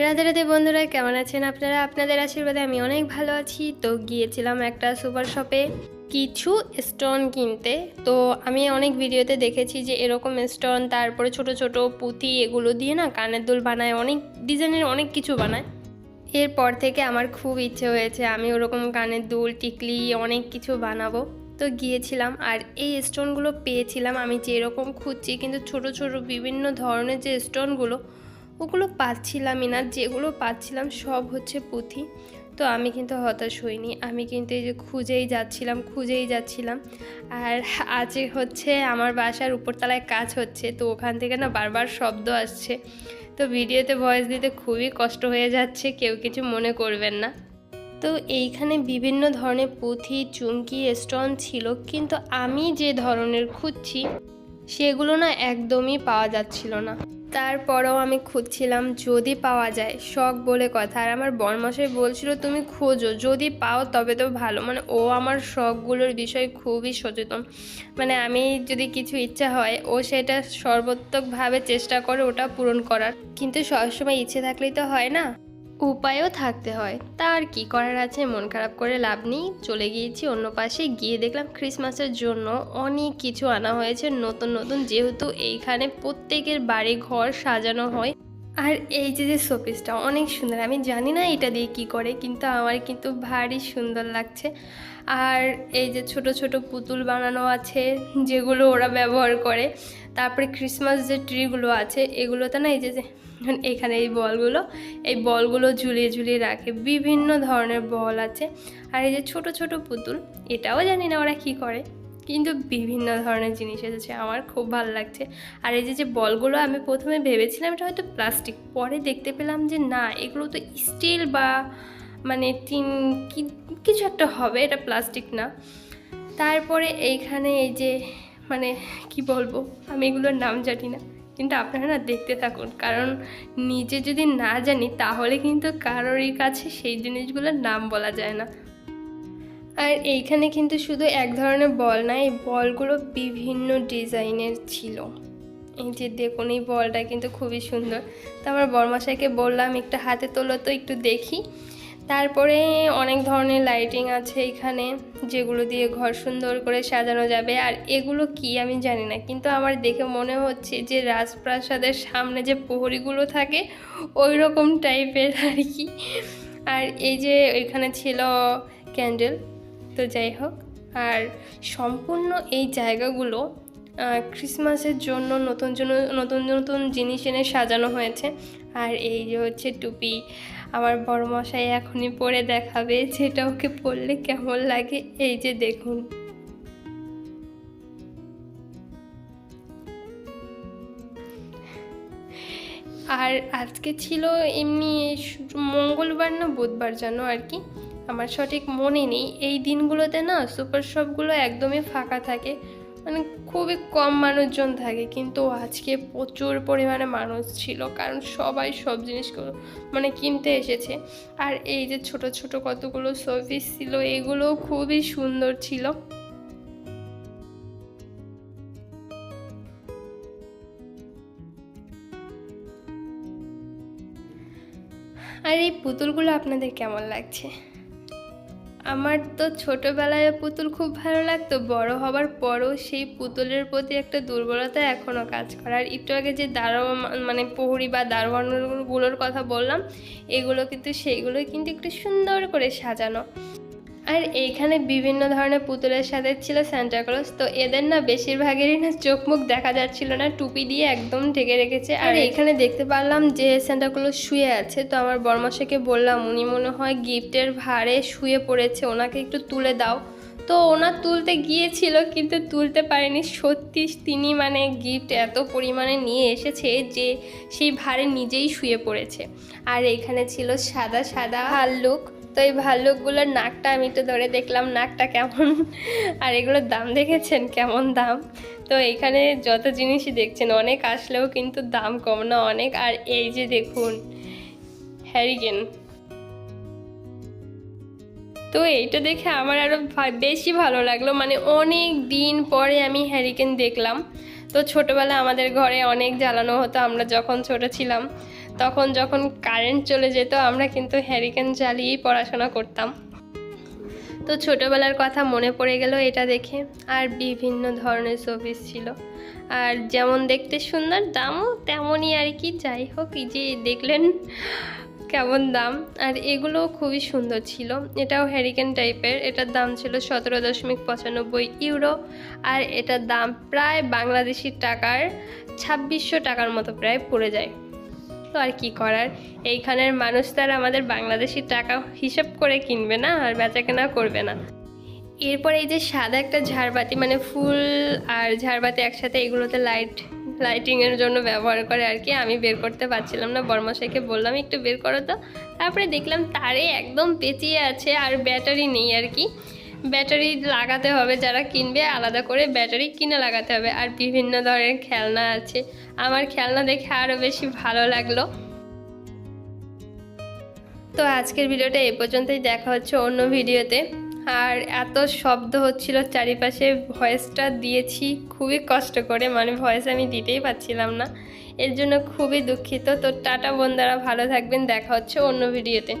রাধে রাধে বন্ধুরা, কেমন আছেন আপনারা? আপনাদের আশীর্বাদে আমি অনেক ভালো আছি। তো গিয়েছিলাম একটা সুপার শপে কিছু স্টোন কিনতে। তো আমি অনেক ভিডিওতে দেখেছি যে এরকম স্টোন, তারপরে ছোট ছোট পুঁতি এগুলো দিয়ে না কানের দুল বানায়, অনেক ডিজাইনের অনেক কিছু বানায়। এরপর থেকে আমার খুব ইচ্ছে হয়েছে আমি ওরকম কানের দুল, টিকলি, অনেক কিছু বানাবো। তো গিয়েছিলাম আর এই স্টোনগুলো পেয়েছিলাম আমি যেরকম খুঁজছি। কিন্তু ছোট ছোট বিভিন্ন ধরনের যে স্টোনগুলো ওগুলো পাচ্ছিলামই না, যেগুলো পাচ্ছিলাম সব হচ্ছে পুঁথি। তো আমি কিন্তু হতাশ হইনি, আমি কিন্তু এই যে খুঁজেই যাচ্ছিলাম খুঁজেই যাচ্ছিলাম। আর আজ হচ্ছে আমার বাসার উপরতলায় কাজ হচ্ছে, তো ওখান থেকে না বারবার শব্দ আসছে। তো ভিডিওতে ভয়েস দিতে খুবই কষ্ট হয়ে যাচ্ছে, কেউ কিছু মনে করবেন না। তো এইখানে বিভিন্ন ধরনের পুঁথি, চুমকি স্টোন ছিল, কিন্তু আমি যে ধরনের খুঁজছি, সেগুলো না একদমই পাওয়া যাচ্ছিল না। তারপরেও আমি খুঁজছিলাম যদি পাওয়া যায়, শখ বলে কথা। আর আমার বরমশাই বলছিল, তুমি খোঁজো, যদি পাও তবে তো ভালো। মানে ও আমার শখগুলোর বিষয়ে খুবই সচেতন। মানে আমি যদি কিছু ইচ্ছা হয়, ও সেটা সর্বোত্তকভাবে চেষ্টা করে ওটা পূরণ করার। কিন্তু সবসময় ইচ্ছে থাকলেই তো হয় না। উপায়ও থাকতে হয়। তার কি করার আছে? মন খারাপ করে লাভ নেই। চলে গিয়েছি অন্য পাশে। গিয়ে দেখলাম ক্রিসমাসের জন্য অনেক কিছু আনা হয়েছে। নতুন নতুন যেহেতু এইখানে প্রত্যেকের বাড়ি ঘর সাজানো হয়। আর এই যে যে শোপিসটা অনেক সুন্দর। আমি জানি না এটা দিয়ে কি করে, কিন্তু আমার কিন্তু ভারী সুন্দর লাগছে। আর এই যে ছোট ছোট পুতুল বানানো আছে, যেগুলো ওরা ব্যবহার করে। তারপরে ক্রিসমাস যে ট্রিগুলো আছে, এগুলোতে না এই যে এখানে এই বলগুলো এই বলগুলো ঝুলিয়ে ঝুলিয়ে রাখে। বিভিন্ন ধরনের বল আছে। আর এই যে ছোট ছোট পুতুল, এটাও জানি না ওরা কি করে, কিন্তু বিভিন্ন ধরনের জিনিস এসেছে। আমার খুব ভালো লাগছে। আর এই যে যে বলগুলো আমি প্রথমে ভেবেছিলাম এটা হয়তো প্লাস্টিক, পরে দেখতে পেলাম যে না, এগুলো তো স্টিল বা মানে টিন কিছু একটা হবে, এটা প্লাস্টিক না। তারপরে এইখানে এই যে মানে কি বলব, আমি এগুলোর নাম জানি না। কিন্তু আপনারা না দেখতে থাকুন। কারণ নিজে যদি না জানি, তাহলে কিন্তু কারোরই কাছে সেই জিনিসগুলোর নাম বলা যায় না। আর এইখানে কিন্তু শুধু এক ধরনের বল না, এই বলগুলো বিভিন্ন ডিজাইনের ছিল। এই যে দেখুন, এই বলটা কিন্তু খুবই সুন্দর। তো আমার বরমাশাইকে বললাম, একটু হাতে তোলো তো, একটু দেখি। তারপরে অনেক ধরনের লাইটিং আছে এখানে, যেগুলো দিয়ে ঘর সুন্দর করে সাজানো যাবে। আর এগুলো কি আমি জানি না, কিন্তু আমার দেখে মনে হচ্ছে যে রাজপ্রাসাদের সামনে যে প্রহরীগুলো থাকে ওই রকম টাইপের আর কি। আর এই যে এখানে ছিল ক্যান্ডেল তো যাই হোক। আর সম্পূর্ণ এই জায়গাগুলো ক্রিসমাসের জন্য নতুন নতুন নতুন জিনিস এনে সাজানো হয়েছে। আর এই যে হচ্ছে টুপি, আমার বড় মশাই এখনই পরে দেখাবে যেটা ওকে পরলে কেমন লাগে। এই যে দেখুন। আর আজকে ছিল এমনি মঙ্গলবার না বুধবার জানো আর কি? আমার সঠিক মনে নেই। এই দিনগুলোতে না সুপার শপগুলো একদমই ফাঁকা থাকে। মানে খুবই কম মানুষজন থাকে, কিন্তু আজকে প্রচুর পরিমাণে মানুষ ছিল, কারণ সবাই সব জিনিসগুলো মানে কিনতে এসেছে। আর এই যে ছোট ছোট কতগুলো শোপিস ছিল এগুলোও খুবই সুন্দর ছিল। আর এই পুতুলগুলো আপনাদের কেমন লাগছে? আমার তো ছোটবেলায় পুতুল খুব ভালো লাগতো। বড় হবার পরও সেই পুতুলের প্রতি একটা দুর্বলতা এখনও কাজ করে। আর একটু আগে যে দারোয়ান মানে প্রহরী বা দারোয়ানগুলোর কথা বললাম, এগুলো কিন্তু সেইগুলো কিন্তু একটু সুন্দর করে সাজানো। আর এইখানে বিভিন্ন ধরনের পুতুলের সাথে ছিল স্যান্টাক্লজ তো এদের না বেশিরভাগেরই না চোখ মুখ দেখা যাচ্ছিল না টুপি দিয়ে একদম ঢেকে রেখেছে। আর এখানে দেখতে পারলাম যে স্যান্টাক্লজ শুয়ে আছে তো আমার বর্মাশাকে বললাম উনি মনে হয় গিফটের ভারে শুয়ে পড়েছে ওনাকে একটু তুলে দাও। তো ওনার তুলতে গিয়েছিল কিন্তু তুলতে পারেনি। সত্যি তিনি মানে গিফট এত পরিমাণে নিয়ে এসেছে যে সেই ভারে নিজেই শুয়ে পড়েছে। আর এখানে ছিল সাদা সাদা ভাল্লুক তো এই ভাল্লুকগুলোর নাকটা আমি একটু ধরে দেখলাম, নাকটা কেমন? আর এগুলোর দাম দেখেছেন? কেমন দাম? তো এখানে যত জিনিসই দেখছেন, অনেক আসলেও কিন্তু দাম কম না, অনেক। আর এই যে দেখুন, হ্যারিকেন। তো এইটা দেখে আমার আরও বেশি ভালো লাগল। মানে অনেক দিন পরে আমি হ্যারিকেন দেখলাম। তো ছোটোবেলা আমাদের ঘরে অনেক জ্বালানো হতো, আমরা যখন ছোট ছিলাম। তখন যখন কারেন্ট চলে যেত, আমরা কিন্তু হ্যারিকেন জ্বালিয়েই পড়াশোনা করতাম। তো ছোটোবেলার কথা মনে পড়ে গেল এটা দেখে, আর বিভিন্ন ধরনের শোপিস ছিল। আর যেমন দেখতে সুন্দর দামও তেমনই আর কি, যাই হোক যে দেখলেন কেমন দাম। আর এগুলো খুবই সুন্দর ছিল। এটাও হ্যারিকেন টাইপের এটার দাম ছিল সতেরো দশমিক পঁচানব্বই ইউরো, আর এটার দাম প্রায় বাংলাদেশি টাকার ছাব্বিশশো টাকার মতো প্রায় পড়ে যায়। তো আর কি করার? এইখানের মানুষ তো আমাদের বাংলাদেশি টাকা হিসেব করে কিনবে না আর বেচাকেনা করবে না। এরপর এই যে সাদা একটা ঝাড়বাতি মানে ফুল আর ঝাড়বাতি একসাথে এগুলোতে লাইট লাইটিংয়ের জন্য ব্যবহার করে আর কি, আমি বের করতে পারছিলাম না। বর্মশাইকে বললাম, একটু বের করো তো। তারপরে দেখলাম তারে একদম পেঁচিয়ে আছে আর ব্যাটারি নেই আর কি। ব্যাটারি লাগাতে হবে, যারা কিনবে আলাদা করে ব্যাটারি কিনে লাগাতে হবে। আর বিভিন্ন ধরনের খেলনা আছে। আমার খেলনা দেখে আরও বেশি ভালো লাগল। তো আজকের ভিডিওটা এই পর্যন্তই, দেখা হচ্ছে অন্য ভিডিওতে। আর এত শব্দ হচ্ছিল চারিপাশে, ভয়েসটা দিয়েছি খুবই কষ্ট করে মানে ভয়েস আমি দিতেই পারছিলাম না। এর জন্য খুবই দুঃখিত। তো টাটা বন্ধুরা ভালো থাকবেন, দেখা হচ্ছে অন্য ভিডিওতে।